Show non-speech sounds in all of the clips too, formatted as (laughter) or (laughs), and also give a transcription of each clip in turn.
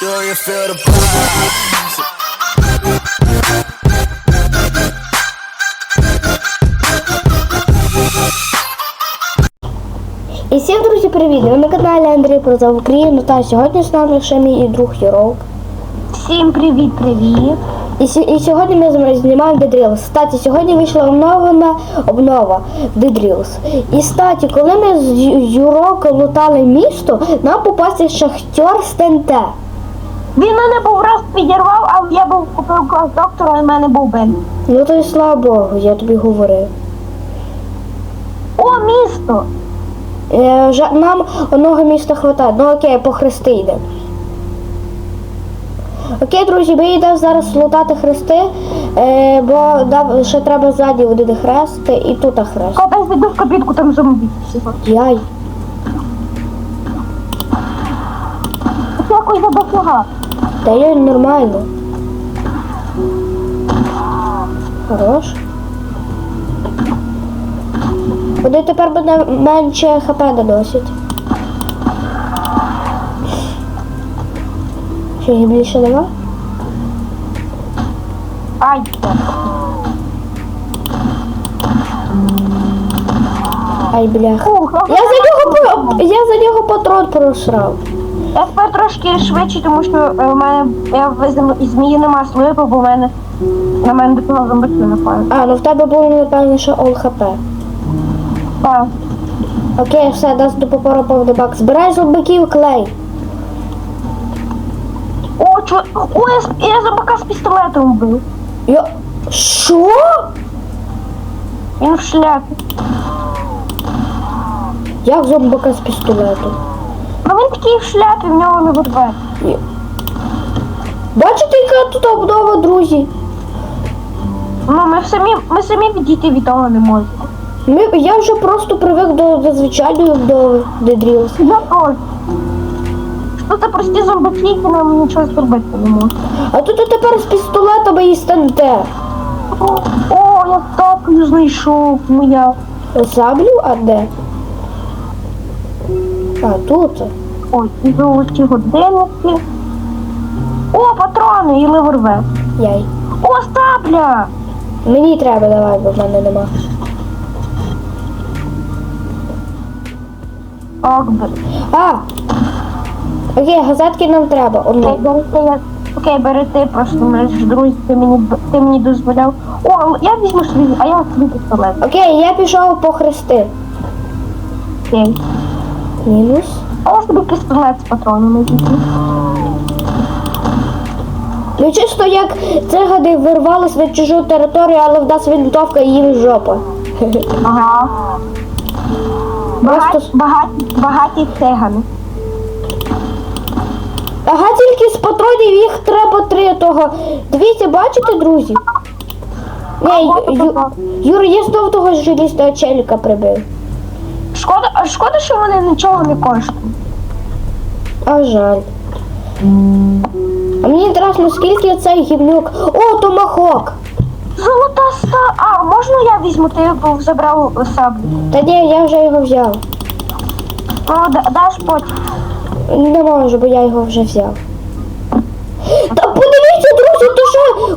Do you feel the vibes? І всім друзі, привіт! Ви на каналі Андрій Прозов Україну та сьогодні з нами ще мій друг Юрок. Всім привіт, привіт. І, і сьогодні ми з вами знімаємо Drills. Кстати, сьогодні вийшла оновлена обнова Drills. І статі, коли ми з Ю- Юроком лутали місто, нам попався шахтер з ТНТ. Він мене був раз підірвав, а я був купив клас доктора, і в мене був бен. Ну то й слава Богу, я тобі говорив. О, місто! Е, вже нам одного міста хватає. Ну окей, по хрести йде. Окей, друзі, ми йдемо зараз лутати хрести, е, бо да, ще треба ззаді один хрест і тут хрест. Копець піду в кабінку, там зомбі всього. Яй. Це якось забафіга. Та є нормально. Хорош. Вони тепер буде менше хп доносить. Що їх більше нема? Ай. Ай, блях. Ух, Я за нього я за нього патрон просрав. Я тепер трошки швидше, тому що е, в мене я змії нема слипу, бо в мене на мене до того зомбаки напали. А, ну в тебе було напевно ще ол хп. Так. Окей, все, дасть до попора повний бак. Збирай зомбаків клей. О, чо... О, я, я зомбака з пістолетом вбив. Я... Що? Він в шляпі. Як зомбака з пістолетом? Ну він такий в шляпі, в нього не вирве. Бачите, яка тут обнова, друзі? Ну, ми самі, ми самі відійти від того не можемо. Ми, я вже просто привик до, до звичайної обнови, де дрілс. Я теж. Що це прості зомбаки, які нам нічого зробити не можуть. А тут тепер з пістолетами і станете. О, я тапку знайшов, моя. Саблю, а де? А, тут. Ой, і золоті годинники. О, патрони і ливерве. Яй. О, стапля! Мені треба, давай, бо в мене нема. Акбер. А! Окей, газетки нам треба. Окей, Одну. бери ти, я... Окей, бери ти, просто ми ж друзі, ти мені, ти мені дозволяв. О, я візьму свій, а я свій пістолет. Окей, я пішов по хрести. Окей. Мінус. А я собі пістолет з патронами. Ну чисто як цигани вирвались на чужу територію, але в нас винтовка і їм жопа. Ага. Просто Багаті, багаті, багаті цигани. Ага, тільки з патронів їх треба три того. Дивіться, бачите, друзі? Не, Ю, Ю, Юра, я знов того желізного челіка прибив. Шкода, а шкода, що вони нічого не коштують. А жаль. А мені інтересно, скільки цей гівнюк. О, томахок! Золота ста. А, можна я візьму? Ти був забрав саблю. Та ні, я вже його взяв. Ну, да- даш потім. Не можу, бо я його вже взяв. Та подивіться, друзі, то що?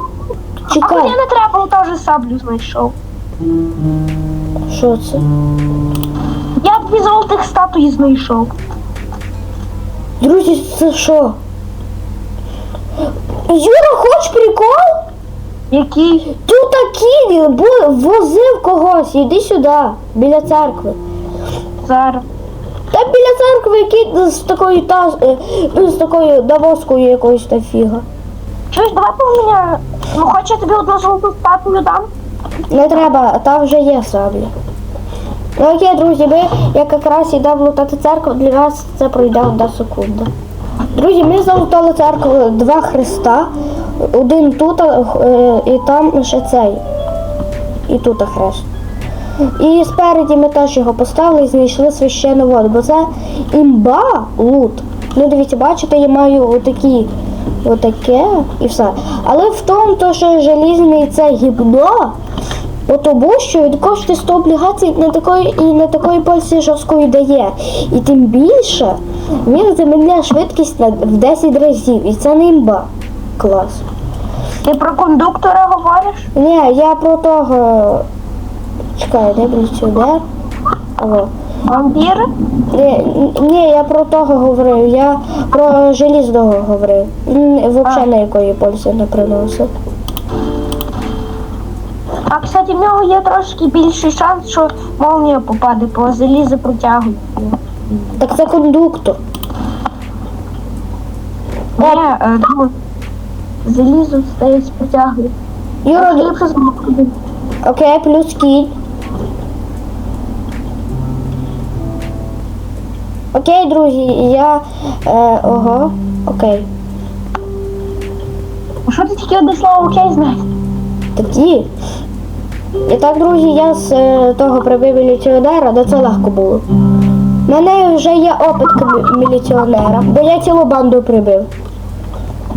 А Чекай, мені не треба, теж саблю знайшов. що це? Дві золотих статуї знайшов. Друзі, це що? Юра, хоч прикол? Який? Тут такі бу- возив когось, іди сюди, біля церкви. Зараз. Та біля церкви який з такою та е, ну, з такою навозкою якоюсь та фіга. Чуєш, давай поміняю. Ну, хоч я тобі одну золоту статую дам. Не треба, там вже є саблі. Ну окей, друзі, ми як якраз йдемо лутати церкву, для нас це пройде одна секунда. Друзі, ми залутали церкву два хреста, один тут е, і там ще цей. І тут хрест. І спереді ми теж його поставили і знайшли священну воду, бо це імба лут. Ну дивіться, бачите, я маю отакі, отаке і все. Але в тому, то, що желізний це гібно, Бо тому, що він коштує 100 облігацій на такої і на такої пользі жорсткої дає. І тим більше, Він замедляє швидкість на в 10 разів. І це не імба. Клас. Ти про кондуктора говориш? Ні, я про того. Чекай, де? Алло. Вампіри? Ні, ні, я про того говорив, я про желізного говорив. Він взагалі ніякої пользи не приносив. А кстати, в нього є трошки більший шанс, що молнія попаде, бо залізо притягує. Так це кондуктор. Ні, е, ну, залізо стається притягує. Юра, Ліпше змогти. окей, плюс кінь. Окей, друзі, я. Е, ого, окей. Що ти тільки одне слово окей знаєш? Тоді. І так, друзі, я з е, того прибив міліціонера, де це легко було. У мене вже є опит міліціонера, бо я цілу банду прибив.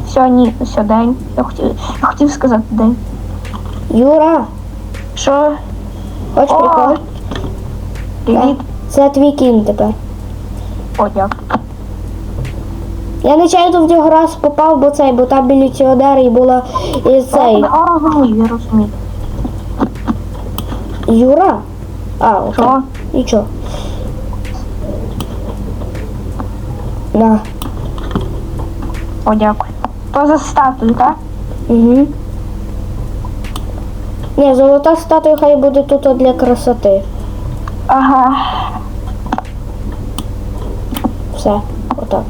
Все, ні, все, день. Я хотів, я хотів сказати день. Юра, Що? хоч прикол? Привіт. Це твій кінь тепер. О, дякую. Я нечайно в нього раз попав, бо цей, бо там міліціонер і була і цей. О, розумію, я розумію. Юра? А. Що? Нічого. На. О, дякую. То за статую, так? Угу. Ні, золота статуя хай буде тут для красоти. Ага. Все, отак.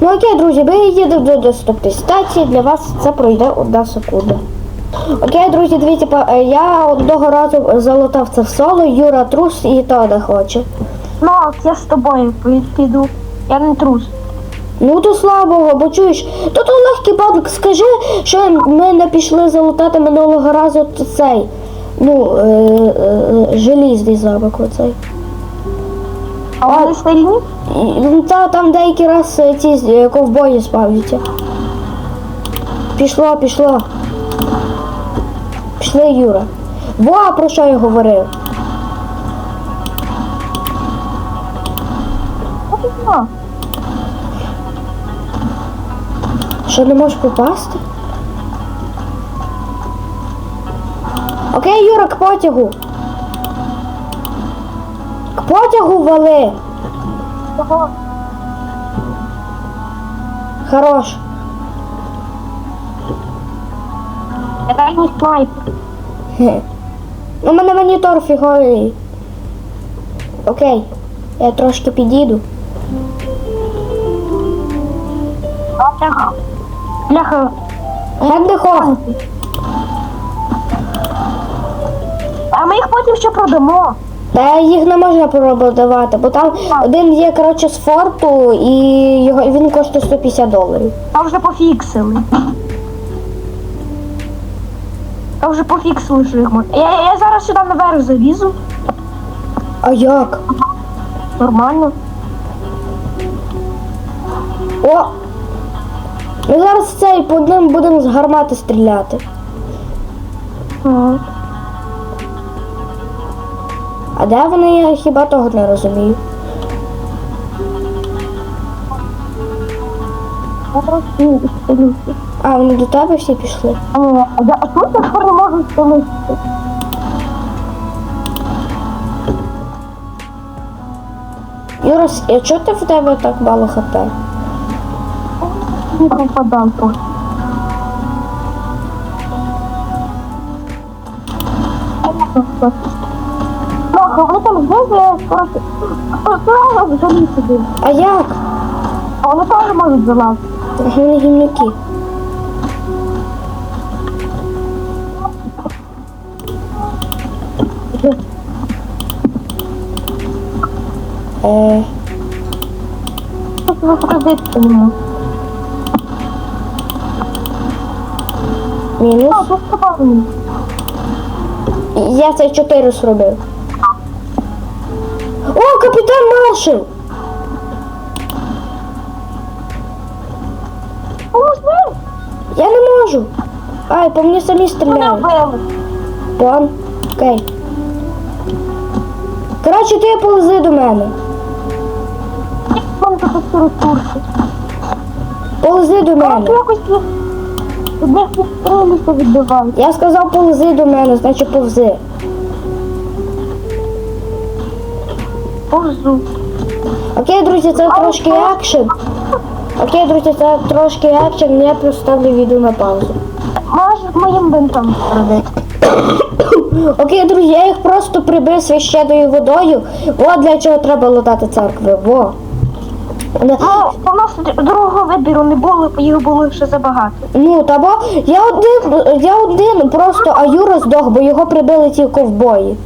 Ну окей, друзі, ми їдемо до доступної стації, для вас це пройде одна секунда. Окей, друзі, дивіться, е, я одного разу залутав це в соло, Юра трус і то не хоче. Ну, я з тобою піду. Я не трус. Ну то слабого, бо чуєш, то легкий банк, скажи, що ми не пішли залутати минулого разу цей, ну, е, е, желізний замок оцей. А вони сильні? Ну, Та там деякий раз е, ці е, ковбої спавняться. Пішло, пішло. Пішли, Юра. Во, про що я говорив? От. Що не можеш попасти? Окей, Юра, к потягу. К потягу вали. Того. Хорош. Не снайпер. Хе. У мене монітор фіговий. Окей. Я трошки підійду. Бляха. Бляха. Гендехо. А ми їх потім ще продамо. Та їх не можна продавати, бо там один є, коротше, з форту і його, він коштує 150 доларів. Там вже пофіксили. Там вже пофіксили, що їх можна. Я, я зараз сюди наверх залізу. А як? Нормально. О! Ми зараз цей по ним будемо з гармати стріляти. Ага. А де вони я хіба того не розумію? Стелюся. А, вони до тебе всі пішли. А я а тут я скоро не можу стелитися. Юрос, а чого ти в тебе так мало хп? Не попадам просто. Мах, вони там я. Скоро заліз сюди. А як? А вони теж можуть залазити. Вони гімнюки. Просто ви показати не можу. мінус. А, тут. Я цей 4 зробив. О, капітан Маршал! Я не можу. Ай, по мені самі вбили. Пон. Окей. Коротше, ти ползи до мене. Вон тут такі ресурси. Ползи до мене. якось одних відстрілів відбивають. Я сказав ползи до мене, значить повзи. Повзу. Окей, друзі, це трошки екшен. Окей, друзі, це трошки екшен, я поставлю відео на паузу. Може моїм бинтом зробити. Окей, друзі, я їх просто прибив священною водою. От для чого треба латати церкви. Во. Ну, у нас другого вибіру не було, їх було ще забагато. Ну, та бо я один, я один просто, а Юра здох, бо його прибили ті ковбої.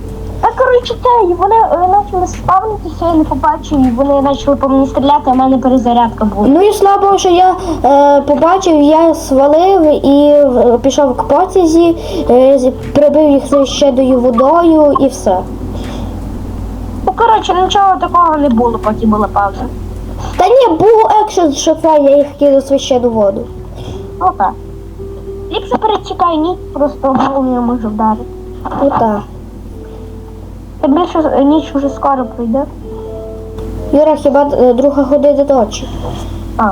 Та коротше те, і вони е, почали спавнитися, я не побачив, і вони почали по мені стріляти, а в мене перезарядка була. Ну і слава Богу, що я е, побачив, я свалив і е, пішов к потязі, е, з- прибив їх священною водою і все. Ну, коротше, нічого такого не було, поки була пауза. Та ні, був екшен, що це я їх кинув священну воду. Ну так. Ліпше перечекай ніч, просто (laughs) молнію можу вдарити. Ну так. Та більше е, ніч вже скоро прийде. Юра, хіба е, друга година ночі? А.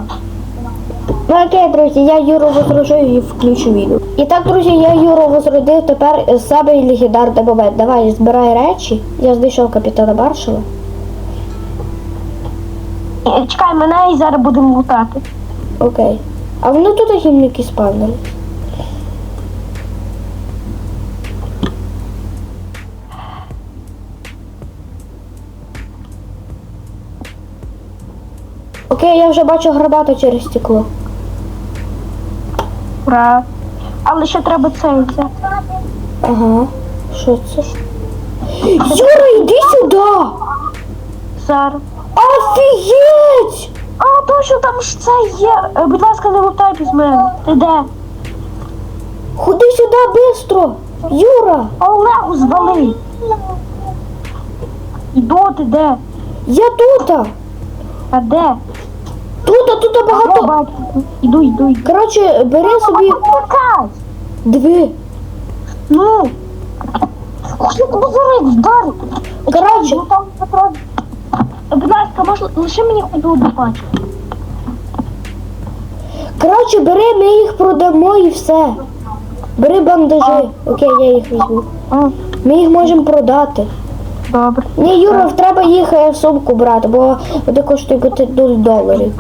Ну окей, друзі, я Юру возрожую і включу відео. І так, друзі, я Юру возродив тепер з себе і легендарний момент. Давай, збирай речі. Я знайшов капітана Маршала. Е, Чекай мене і зараз будемо лутати. Окей. А вони тут гімніки спавнили. Окей, я вже бачу гарбату через стекло. Ура. Але ще треба цей взяти. Ага. Що це? Юра, йди сюди! Зараз. Офігеть! А, точно там ж це є. Е, Будь ласка, не лутай без мене. Ти де? Ходи сюди бистро! Юра! Олегу звали. Іду, ти де? Я тут! А де? Тут, тут Я багато. бачу. Іду, іду, іду. Коротше, бери собі Чекай. дві. Ну. Тебе зараз вдарю. Коротше. Ну, там. Будь ласка, може, лише мені хоч одну пачку. Коротше, бери, ми їх продамо і все. Бери бандажі. Окей, я їх візьму. Ми їх можемо продати. добре. Ні, Юра, треба їх е, в сумку брати, бо вони коштують бути 0 доларів.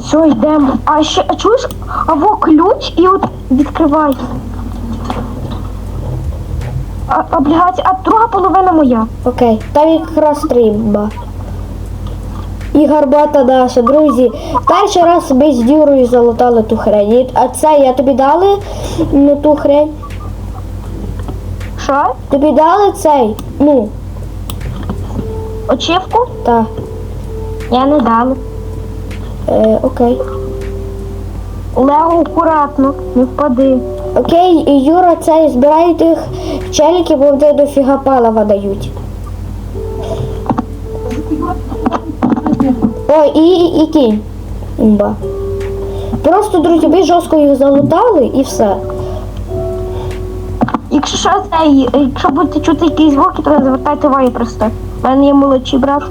Все, йдемо. А ще, а чуєш, а во ключ і от відкривай. А, облігація, а друга половина моя. Окей, там якраз стрімба. І гарбата наша, друзі. Перший раз ми з Юрою залутали ту хрень. А це я тобі дали ну, ту хрень. Що? Тобі дали цей? Ну, Очівку? так. Я не дала. Е, окей. Лего акуратно, не впади. Окей, Юра цей збирає тих челіків, бо вони дофіга палива дають. Ой, і, і кінь. Імба. Просто, друзі, ви жорстко їх залутали і все. Якщо що, цей, якщо будете чути якісь звуки, то звертайте увагу просто. У мене є молодший брат.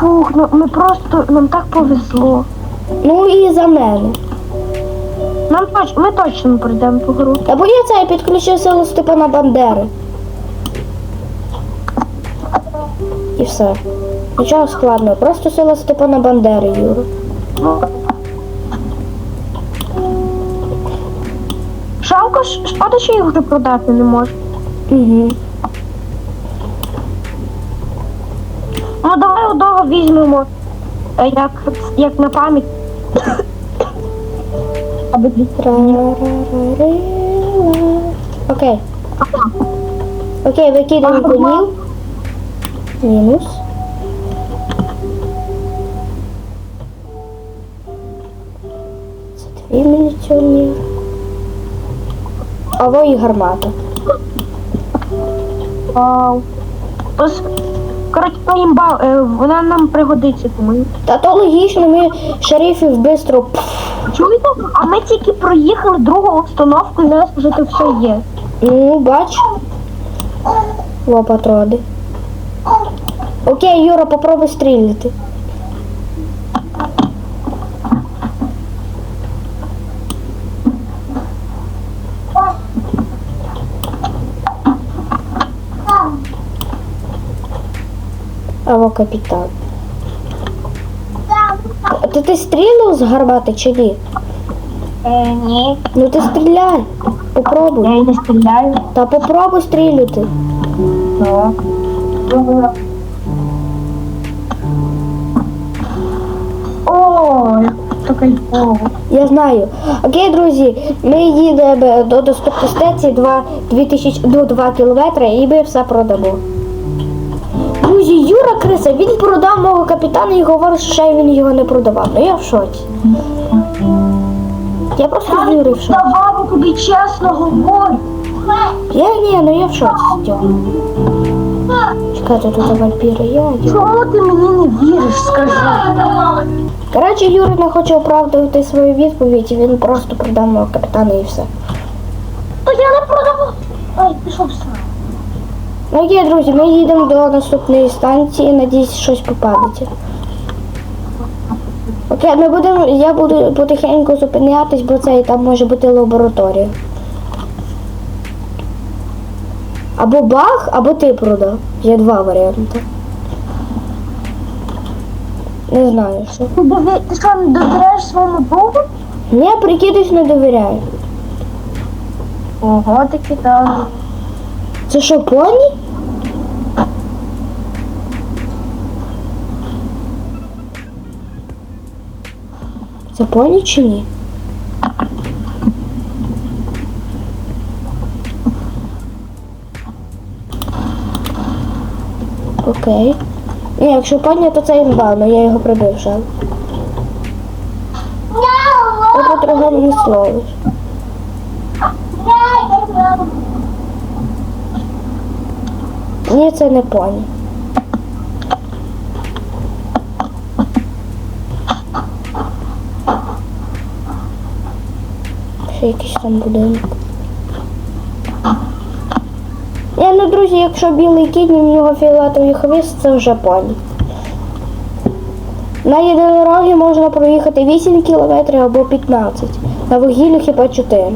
Фух, ну ми просто нам так повезло. Ну і за мене. Нам точ, ми точно пройдемо ту гру. Та бо я це підключив силу Степана Бандери. І все. Нічого складного, просто сила Степана Бандери, Юра. Жалко, шкода, що їх вже продати не можу. Угу. Ну давай одного візьмемо. е, Як, як на пам'ять. Окей. Окей, викидаємо конів. Мінус. Це твій міліціонер. А во і гармата. Вау. Ось, коротше, то імба, е, вона нам пригодиться, думаю. Та то логічно, ми шерифів бистро. Чуєте? А ми тільки проїхали другу установку, і у нас вже тут все є. Ну, бач. Во. Окей, Юра, попробуй стріляти. Або капітан. А Ти, стріляв з гармати чи ні? Е, ні, Ну ти стріляй. Попробуй. я не стріляю. Та попробуй стріляти. Так. Ой, то кайфово. Я знаю. Окей, друзі, ми їдемо до доступної станції 2, 2000, ну, 2 кілометри і ми все продамо. Друзі, Юра Криса, він продав мого капітана і говорить, що ще він його не продавав. Ну я в шоці. Я просто з Юри в шоці. Давай тобі чесно говорю. Я ні, ну я в шоці з цього. Чекайте, тут вампіри, я. Чому ти мені не віриш, скажи? Коротше, Юра не хоче оправдувати свою відповідь, і він просто продав мого капітана і все. То я не продавав. Ой, пішов сам. Ну окей, друзі, ми їдемо до наступної станції, надіюсь, щось попадеться. Окей, ми будемо, я буду потихеньку зупинятись, бо це і там може бути лабораторія. Або баг, або ти продав. Є два варіанти. Не знаю, що. Ти, диви, ти що, не довіряєш своєму другу? Ні, прикидусь, не довіряю. Ого, таки так. Це що, поні? Це поні чи ні? Окей. Ні, якщо поні, то це імба, але я його прибив вже. Ти по-другому не словиш. Ні, це не поні. Ще якийсь там будинок. Ні, ну друзі, якщо білий кінь, в нього фіолетовий хвіст, це вже поні. На єдинорогі можна проїхати 8 кілометрів або 15. На вугіллю хіба 4.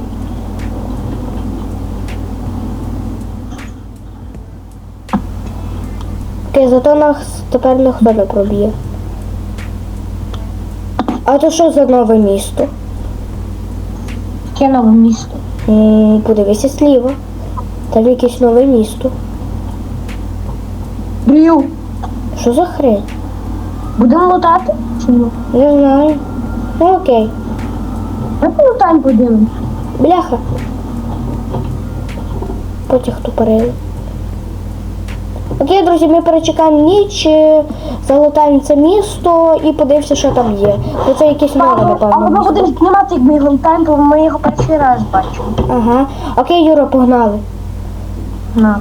Окей, зато нас тепер ніхто не проб'є. А то що за нове місто? Яке нове місто? М, Подивися сліва. Там якесь нове місто. Брію. Що за хрень? Будемо лутати? Чи ні? Не знаю. Ну окей. Давай лутаємо подивимось. Бляха. Потяг тупорили. Окей, друзі, ми перечекаємо ніч, е, залутаємо це місто і подивимося, що там є. Бо це якесь нове, Але напевно. ми місто. будемо знімати, як ми його лутаємо, бо ми його перший раз бачимо. Ага. Окей, Юра, погнали. На.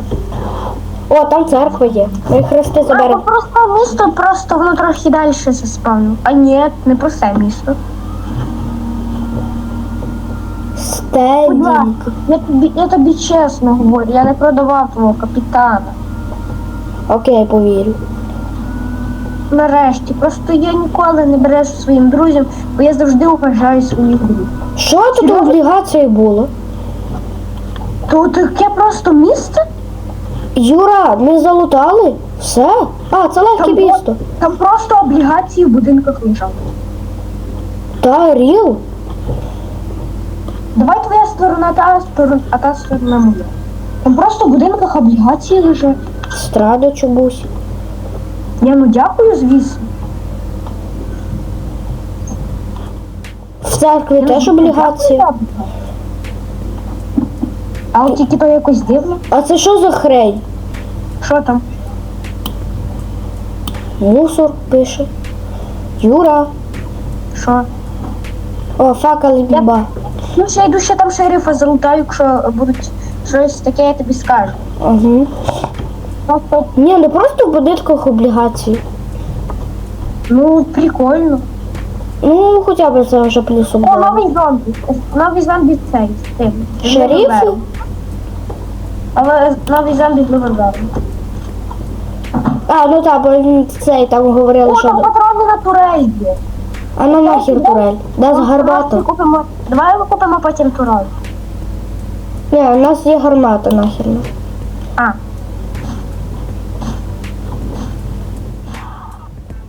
О, там церква є. Ми хрести А, заберемо. просто місто, просто воно трохи далі заспавнило. А ні, не просте місто. Будь ласка, Стедінг. я тобі, я тобі чесно говорю, я не продавав твого капітана. Окей, повірю. Нарешті, просто я ніколи не береш своїм друзям, бо я завжди уважаю своїх друзів. Що тут облігації було? То таке просто місце? Юра, ми залутали? Все? А, це легке Там, місто. там просто облігації в будинках лежали. Та, ріл. Давай твоя сторона та сторона, а та сторона моя. Там просто в будинках облігації лежать. Страда чомусь. Я ну дякую, звісно. В церкві теж облігації. А от тільки то якось дивно. А це що за хрень? Що там? Мусор пише. Юра. Що? О, факел біба. Ну, ще йду ще там шерифа залутаю, якщо будуть щось таке, я тобі скажу. Угу. Ні, не просто в будинках облігації. ну, прикольно. Ну, хоча б це вже плюсом. О, було. новий зомбі. Новий зомбі цей Шерифи? револьвером. Але новий зомбі з. А, ну так, бо він цей там говорили, О, що. там патрони на турель є. А на нахер турель. Да, з гармату. Давай ми купимо потім турель. Ні, у нас є гармата нахер.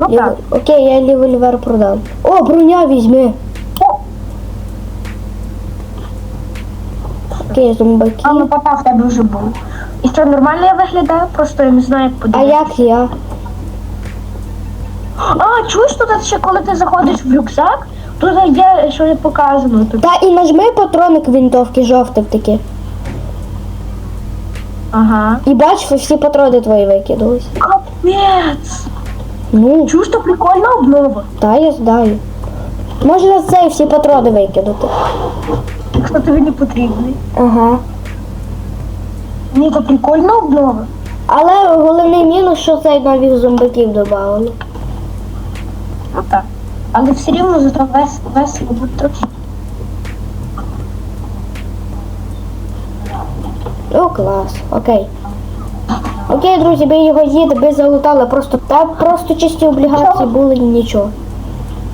Ну Лів- так. Окей, я револьвер продам. О, броня візьми. Окей, зомбаки. А ну пота в тебе вже був. І що нормально я виглядаю? Просто я не знаю, як А як я? А, чуєш тут ще коли ти заходиш в рюкзак, тут є що показано. Тут. Та і нажми патроник винтовки жовтий такі. Ага. І бач, всі патрони твої викинулись. Капець! Ну, Чуєш, то прикольна обнова. та я знаю. Можна цей всі патрони викинути. Якщо тобі не потрібний. Ага. Ні, то прикольна обнова. Але головний мінус, що цей нових зомбаків додали. Ну так. Але все рівно зато вес, весело буде трохи. О, клас, окей. Окей, друзі, ми його їде, ми залутали, просто там просто чисті облігації були нічого.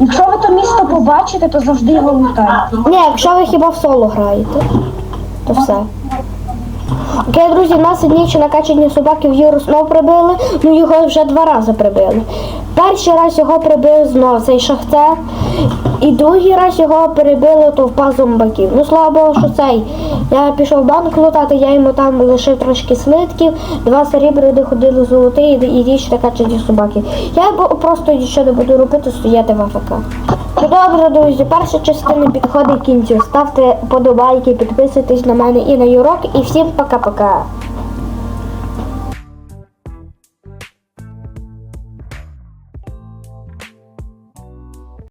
Якщо ви то місто побачите, то завжди його лутайте. Ні, якщо ви хіба в соло граєте, то все. Окей, друзі, нас ніч накачані собаки в Юру знов прибили, ну його вже два рази прибили. Перший раз його прибив знов цей шахтер, і другий раз його перебили товпа зомбаків. Ну слава Богу, що цей. Я пішов в банк лутати, я йому там лишив трошки слитків, два серебряних ходили золоті і, річ накачані собаки. Я просто нічого не буду робити, стояти в АФК. Ну добре, друзі, перша частина підходить кінцю. Ставте подобайки, підписуйтесь на мене і на Юрок, і всім pagka-pagka.